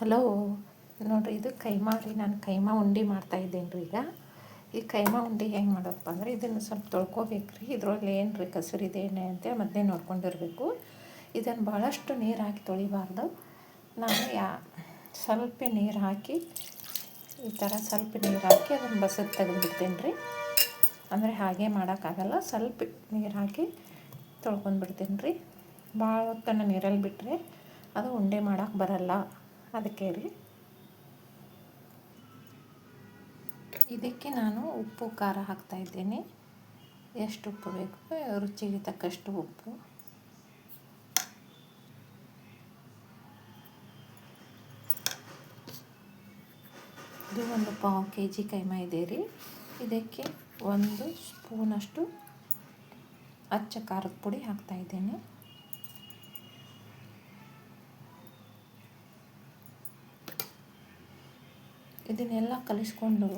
Hello, ನೋಡಿರಿ ಇದು ಕೈಮಾ ರೀ, ನಾನು ಕೈಮಾ ಉಂಡೆ ಮಾಡ್ತಾಯಿದ್ದೇನೆ ರೀ ಈಗ. ಈ ಕೈಮಾ ಉಂಡೆ ಹೆಂಗೆ ಮಾಡೋಪ್ಪ ಅಂದರೆ ಇದನ್ನು ಸ್ವಲ್ಪ ತೊಳ್ಕೊಬೇಕು ರೀ ಇದ್ರಲ್ಲಿ ಏನು ರೀ ಕಸರಿದೇನೆ ಅಂತ ಮೊದಲೇ ನೋಡ್ಕೊಂಡಿರಬೇಕು. ಇದನ್ನು ಭಾಳಷ್ಟು ನೀರು ಹಾಕಿ ತೊಳಿಬಾರ್ದು. ನಾನು ಯಾ, ಸ್ವಲ್ಪ ನೀರು ಹಾಕಿ, ಈ ಥರ ಸ್ವಲ್ಪ ನೀರು ಹಾಕಿ ಅದನ್ನು ಬಸದು ತೆಗೆದುಬಿಡ್ತೇನೆ ರೀ ಅಂದರೆ ಹಾಗೆ ಮಾಡೋಕ್ಕಾಗಲ್ಲ, ಸ್ವಲ್ಪ ನೀರು ಹಾಕಿ ತೊಳ್ಕೊಂಡ್ಬಿಡ್ತೀನಿ ರೀ ಭಾಳ ಹೊತ್ತನ್ನು ನೀರಲ್ಲಿ ಬಿಟ್ಟರೆ ಅದು ಉಂಡೆ ಮಾಡೋಕ್ಕೆ ಬರಲ್ಲ. ಅದಕ್ಕೆ ರೀ. ಇದಕ್ಕೆ ನಾನು ಉಪ್ಪು, ಖಾರ ಹಾಕ್ತಾಯಿದ್ದೇನೆ ಎಷ್ಟು ಉಪ್ಪು ಬೇಕು ರುಚಿಗೆ ತಕ್ಕಷ್ಟು ಉಪ್ಪು. ಇದು ಒಂದು ಪಾವು ಕೆ ಜಿ ಕೈಮಾ ಇದೆ ರೀ. ಇದಕ್ಕೆ ಒಂದು ಸ್ಪೂನಷ್ಟು ಅಚ್ಚ ಖಾರದ ಪುಡಿ ಹಾಕ್ತಾಯಿದ್ದೇನೆ ಇದನ್ನೆಲ್ಲ ಕಲಿಸ್ಕೊಂಡು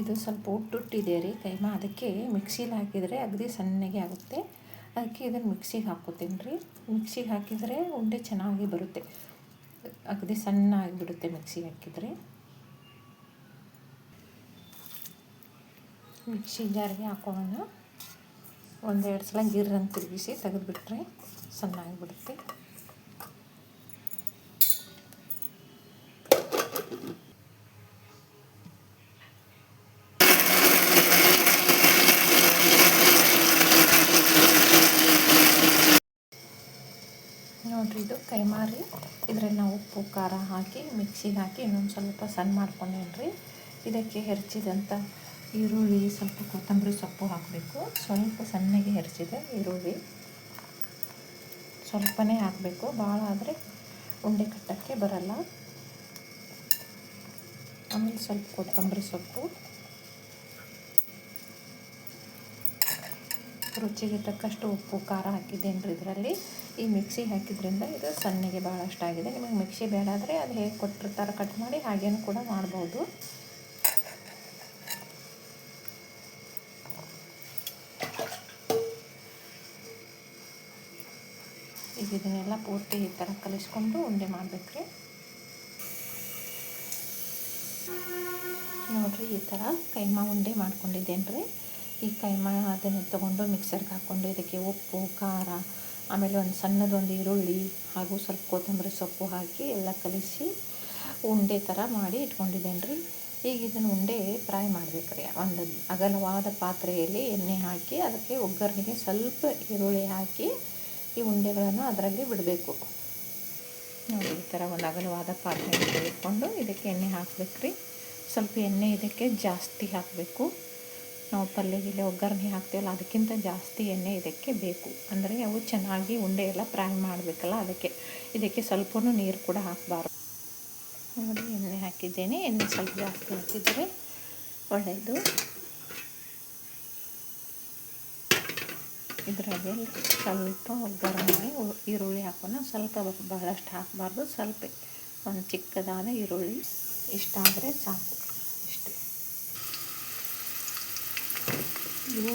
ಇದು ಸ್ವಲ್ಪ ಉಟ್ಟುಟ್ಟಿದೆ ರೀ ಕೈಮಾ. ಅದಕ್ಕೆ ಮಿಕ್ಸಿಲಿ ಹಾಕಿದರೆ ಅಗದಿ ಸಣ್ಣಗೆ ಆಗುತ್ತೆ. ಅದಕ್ಕೆ ಇದನ್ನು ಮಿಕ್ಸಿಗೆ ಹಾಕ್ಕೋತೀನಿ ರೀ. ಮಿಕ್ಸಿಗೆ ಹಾಕಿದರೆ ಉಂಡೆ ಚೆನ್ನಾಗಿ ಬರುತ್ತೆ. ಅಗದಿ ಸಣ್ಣ ಆಗಿಬಿಡುತ್ತೆ ಮಿಕ್ಸಿಗೆ ಹಾಕಿದರೆ. ಮಿಕ್ಸಿ ಜಾರಿಗೆ ಹಾಕೋಣ. ಒಂದೆರಡು ಸಲ ಗಿರ್ರನ್ನು ತಿರುಗಿಸಿ ತೆಗೆದುಬಿಟ್ರೆ ಸಣ್ಣ ಆಗಿಬಿಡುತ್ತೆ ನೋಡಿರಿ ಮಾರಿ ಇದರಲ್ಲಿ ನಾವು ಉಪ್ಪು, ಖಾರ ಹಾಕಿ, ಮಿಕ್ಸಿಗೆ ಹಾಕಿ ಇನ್ನೊಂದು ಸ್ವಲ್ಪ ಸಣ್ಣ ಮಾಡ್ಕೊಂಡೇನ್ರಿ. ಇದಕ್ಕೆ ಹೆರ್ಚಿದಂಥ ಈರುಳ್ಳಿ, ಸ್ವಲ್ಪ ಕೊತ್ತಂಬರಿ ಸೊಪ್ಪು ಹಾಕಬೇಕು. ಸ್ವಲ್ಪ ಸಣ್ಣಗೆ ಹೆರ್ಚಿದೆ ಈರುಳ್ಳಿ. ಸ್ವಲ್ಪನೇ ಹಾಕಬೇಕು. ಭಾಳ ಆದರೆ ಉಂಡೆ ಕಟ್ಟೋಕ್ಕೆ ಬರಲ್ಲ. ಆಮೇಲೆ ಸ್ವಲ್ಪ ಕೊತ್ತಂಬರಿ ಸೊಪ್ಪು. ರುಚಿಗೆ ತಕ್ಕಷ್ಟು ಉಪ್ಪು, ಖಾರ ಹಾಕಿದ್ದೇನೆ ರೀ ಇದರಲ್ಲಿ. ಈ ಮಿಕ್ಸಿ ಹಾಕಿದ್ರಿಂದ ಇದು ಸಣ್ಣಗೆ ಭಾಳಷ್ಟು ಆಗಿದೆ ನಿಮಗೆ ಮಿಕ್ಸಿ ಬೇಡ ಆದರೆ ಅದು ಹೇಗೆ ಕೊಟ್ಟಿರ್ತಾರೆ ಕಟ್ ಮಾಡಿ ಹಾಗೇನು ಕೂಡ ಮಾಡ್ಬೋದು. ಈಗ ಇದನ್ನೆಲ್ಲ ಪೂರ್ತಿ ಈ ಥರ ಕಲಿಸ್ಕೊಂಡು ಉಂಡೆ ಮಾಡಬೇಕ್ರಿ. ನೋಡಿರಿ ಈ ಥರ ಕೈಮಾ ಉಂಡೆ ಮಾಡ್ಕೊಂಡಿದ್ದೇನೆ ರೀ ಈ ಕೈಮಾ ಅದನ್ನು ತೊಗೊಂಡು ಮಿಕ್ಸರ್ಗೆ ಹಾಕ್ಕೊಂಡು ಇದಕ್ಕೆ ಉಪ್ಪು, ಖಾರ, ಆಮೇಲೆ ಒಂದು ಸಣ್ಣದೊಂದು ಈರುಳ್ಳಿ ಹಾಗೂ ಸ್ವಲ್ಪ ಕೊತ್ತಂಬರಿ ಸೊಪ್ಪು ಹಾಕಿ ಎಲ್ಲ ಕಲಿಸಿ ಉಂಡೆ ಥರ ಮಾಡಿ ಇಟ್ಕೊಂಡಿದ್ದೇನೆ ರೀ ಈಗ ಇದನ್ನು ಉಂಡೆ ಫ್ರೈ ಮಾಡ್ಬೇಕು ಒಂದು ಅಗಲವಾದ ಪಾತ್ರೆಯಲ್ಲಿ ಎಣ್ಣೆ ಹಾಕಿ ಅದಕ್ಕೆ ಒಗ್ಗರಣೆಗೆ ಸ್ವಲ್ಪ ಈರುಳ್ಳಿ ಹಾಕಿ ಈ ಉಂಡೆಗಳನ್ನು ಅದರಲ್ಲಿ ಬಿಡಬೇಕು. ನೋಡಿ, ಈ ಥರ ಒಂದು ಅಗಲವಾದ ಪಾತ್ರೆ ಇಟ್ಕೊಂಡು ಇದಕ್ಕೆ ಎಣ್ಣೆ ಹಾಕ್ಬೇಕು ಸ್ವಲ್ಪ ಎಣ್ಣೆ ಇದಕ್ಕೆ ಜಾಸ್ತಿ ಹಾಕಬೇಕು. ನಾವು ಪಲ್ಯ ಗಿಲ್ಲೆ ಒಗ್ಗರಣೆ ಹಾಕ್ತೀವಲ್ಲ, ಅದಕ್ಕಿಂತ ಜಾಸ್ತಿ ಎಣ್ಣೆ ಇದಕ್ಕೆ ಬೇಕು. ಅಂದರೆ ಅವು ಚೆನ್ನಾಗಿ ಉಂಡೆ ಎಲ್ಲ ಫ್ರೈ ಮಾಡಬೇಕಲ್ಲ ಅದಕ್ಕೆ. ಇದಕ್ಕೆ ಸ್ವಲ್ಪ ನೀರು ಕೂಡ ಹಾಕಬಾರ್ದು. ನೋಡಿ, ಎಣ್ಣೆ ಹಾಕಿದ್ದೇನೆ. ಎಣ್ಣೆ ಸ್ವಲ್ಪ ಜಾಸ್ತಿ ಹಾಕಿದರೆ ಒಳ್ಳೆಯದು. ಇದರಲ್ಲಿ ಸ್ವಲ್ಪ ಒಗ್ಗರಣೆ, ಈರುಳ್ಳಿ ಹಾಕೋಣ. ಸ್ವಲ್ಪ ಬಹಳಷ್ಟು ಹಾಕಬಾರ್ದು. ಸ್ವಲ್ಪ ಒಂದು ಚಿಕ್ಕದಾದ ಈರುಳ್ಳಿ. ಇಷ್ಟ ಆದರೆ ಸಾಕು. ಇವು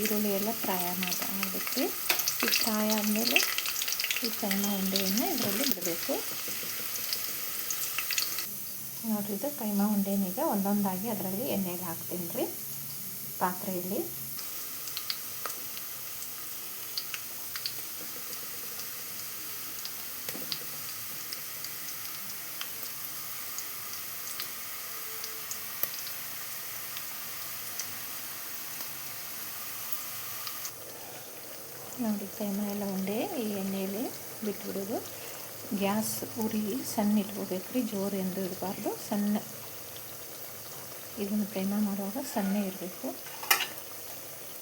ಈರುಳ್ಳಿ ಎಲ್ಲ ಫ್ರೈ ಮಾಡಿ ಈ ಫ್ರೈ ಆದಮೇಲೆ ಈ ಸಣ್ಣ ಉಂಡೆಯನ್ನು ಇದರಲ್ಲಿ ಬಿಡಬೇಕು. ನೋಡಿರಿ ಇದು ಕೈಮಾ ಉಂಡೆನೀಗ ಒಂದೊಂದಾಗಿ ಅದರಲ್ಲಿ ಎಣ್ಣೆಗೆ ಹಾಕ್ತೀನಿ ರೀ ಪಾತ್ರೆಯಲ್ಲಿ. ನೋಡಿ ಕೈಮಾ ಎಲ್ಲ ಉಂಡೆ, ಈ ಎಣ್ಣೆಯಲ್ಲಿ ಬಿಟ್ಬಿಡೋದು. ಗ್ಯಾಸ್ ಉರಿ, ಸಣ್ಣ ಇಟ್ಕೋಬೇಕು ರೀ ಜೋರು ಎಂದು ಇರಬಾರ್ದು, ಸಣ್ಣ. ಇದನ್ನು ಕೈಮ ಮಾಡುವಾಗ ಸಣ್ಣ ಇರಬೇಕು.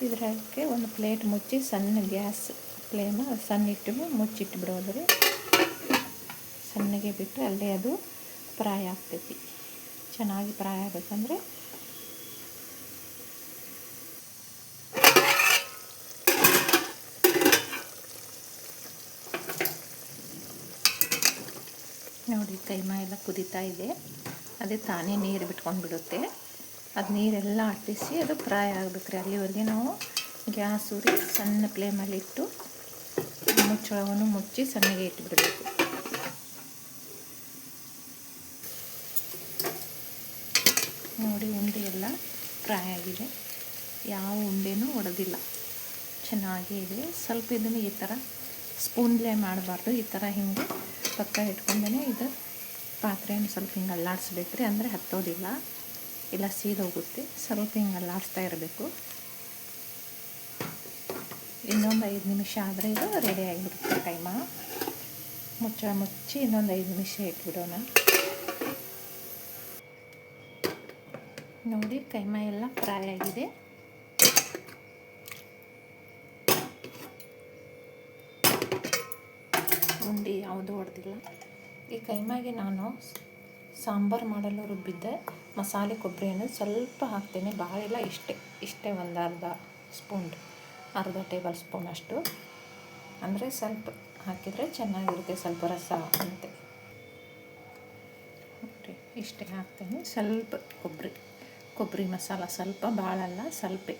ಇದಕ್ಕೆ ಒಂದು ಪ್ಲೇಟ್ ಮುಚ್ಚಿ ಸಣ್ಣ ಗ್ಯಾಸ್ ಫ್ಲೇಮ, ಸಣ್ಣ ಇಟ್ಟು ಮುಚ್ಚಿಟ್ಟು ರೀ ಸಣ್ಣಗೆ ಬಿಟ್ಟರೆ ಅಲ್ಲೇ ಅದು ಪ್ರಾಯ ಆಗ್ತೈತಿ. ಚೆನ್ನಾಗಿ ಪ್ರಾಯ ಆಗಬೇಕಂದ್ರೆ ನೋಡಿ ಕೈಮಾ ಎಲ್ಲ ಕುದೀತಾ ಇದೆ. ಅದೇ ತಾನೇ ನೀರು ಬಿಟ್ಕೊಂಡು ಬಿಡುತ್ತೆ ಅದು ನೀರೆಲ್ಲ ಅಟ್ಟಿಸಿ ಅದು ಫ್ರೈ ಆಗಬೇಕ್ರಿ ಅಲ್ಲಿವರೆಗೆ ನಾವು ಗ್ಯಾಸ್ ಉರಿ ಸಣ್ಣ ಫ್ಲೇಮಲ್ಲಿ ಇಟ್ಟು ಮುಚ್ಚಳವನ್ನು ಮುಚ್ಚಿ ಸಣ್ಣಗೆ ಇಟ್ಬಿಡಬೇಕು. ನೋಡಿ, ಉಂಡೆ ಎಲ್ಲ ಫ್ರೈ ಆಗಿದೆ. ಯಾವ ಉಂಡೆನೂ ಒಡೆದಿಲ್ಲ. ಚೆನ್ನಾಗೇ ಇದೆ. ಸ್ವಲ್ಪ ಇದನ್ನು ಈ ಥರ ಸ್ಪೂನ್ಲೇ ಮಾಡಬಾರ್ದು, ಈ ಥರ ಹಿಂಗೆ ಪಕ್ಕ ಇಟ್ಕೊಂಡೇ ಇದು ಪಾತ್ರೆಯನ್ನು ಸ್ವಲ್ಪ ಹಿಂಗೆ ಅಲ್ಲಾಡಿಸ್ಬೇಕು ರೀ. ಅಂದರೆ ಹತ್ತೋದಿಲ್ಲ, ಇಲ್ಲ ಸೀದೋಗುತ್ತೆ ಸ್ವಲ್ಪ ಹಿಂಗೆ ಅಲ್ಲಾಡಿಸ್ತಾ ಇರಬೇಕು. ಇನ್ನೊಂದು ಐದು ನಿಮಿಷ ಆದರೆ ಇದು ರೆಡಿ ಆಗಿಬಿಡುತ್ತೆ ಕೈಮ ಮುಚ್ಚ ಮುಚ್ಚಿ ಇನ್ನೊಂದು ಐದು ನಿಮಿಷ ಇಟ್ಬಿಡೋಣ. ನೋಡಿ, ಕೈಮ ಎಲ್ಲ ಫ್ರೈ ಆಗಿದೆ. ಉಂಡೆ ಯಾವುದು ಹೊಡೆದಿಲ್ಲ. ಈ ಕೈಮಾಗೆ ನಾನು ಸಾಂಬಾರು ಮಾಡಲು ರುಬ್ಬಿದ್ದೆ. ಮಸಾಲೆ ಕೊಬ್ಬರಿಯನ್ನು ಸ್ವಲ್ಪ ಹಾಕ್ತೇನೆ. ಭಾಳ ಇಲ್ಲ ಇಷ್ಟೇ ಇಷ್ಟೇ ಒಂದು ಅರ್ಧ ಸ್ಪೂನ್, ಅರ್ಧ ಟೇಬಲ್ ಸ್ಪೂನ್ ಅಷ್ಟು. ಅಂದರೆ ಸ್ವಲ್ಪ ಹಾಕಿದರೆ ಚೆನ್ನಾಗಿರುತ್ತೆ, ಸ್ವಲ್ಪ ರಸ ಅಂತೆ. ಇಷ್ಟೇ ಹಾಕ್ತೇನೆ. ಸ್ವಲ್ಪ ಕೊಬ್ಬರಿ ಕೊಬ್ಬರಿ ಮಸಾಲ ಸ್ವಲ್ಪ ಭಾಳಲ್ಲ ಸ್ವಲ್ಪ.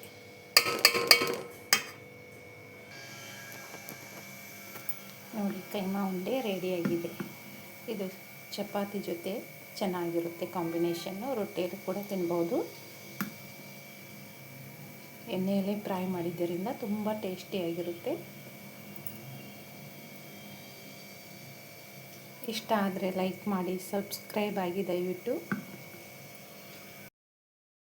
ನೋಡಿ, ಕೈಮಾ ಉಂಡೆ ರೆಡಿಯಾಗಿದೆ ಇದು ಚಪಾತಿ ಜೊತೆ ಚೆನ್ನಾಗಿರುತ್ತೆ ಕಾಂಬಿನೇಷನ್ನು ರೊಟ್ಟಿಯಲ್ಲಿ ಕೂಡ ತಿನ್ಬೋದು. ಎಣ್ಣೆಯಲ್ಲಿ ಫ್ರೈ ಮಾಡಿದ್ದರಿಂದ ತುಂಬ ಟೇಸ್ಟಿಯಾಗಿರುತ್ತೆ ಇಷ್ಟ ಆದರೆ ಲೈಕ್ ಮಾಡಿ ಸಬ್ಸ್ಕ್ರೈಬ್ ಆಗಿ ದಯವಿಟ್ಟು.